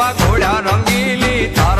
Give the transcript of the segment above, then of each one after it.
આવા ઘોડા રંગીલી તારા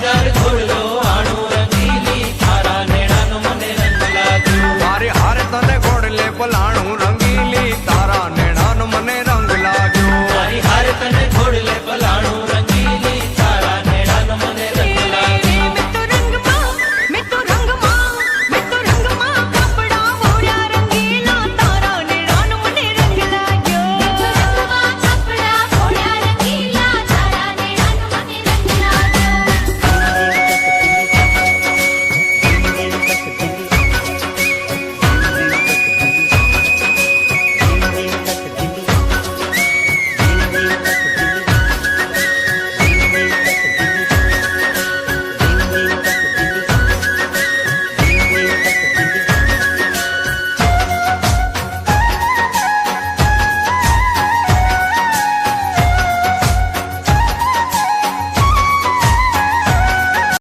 Jared.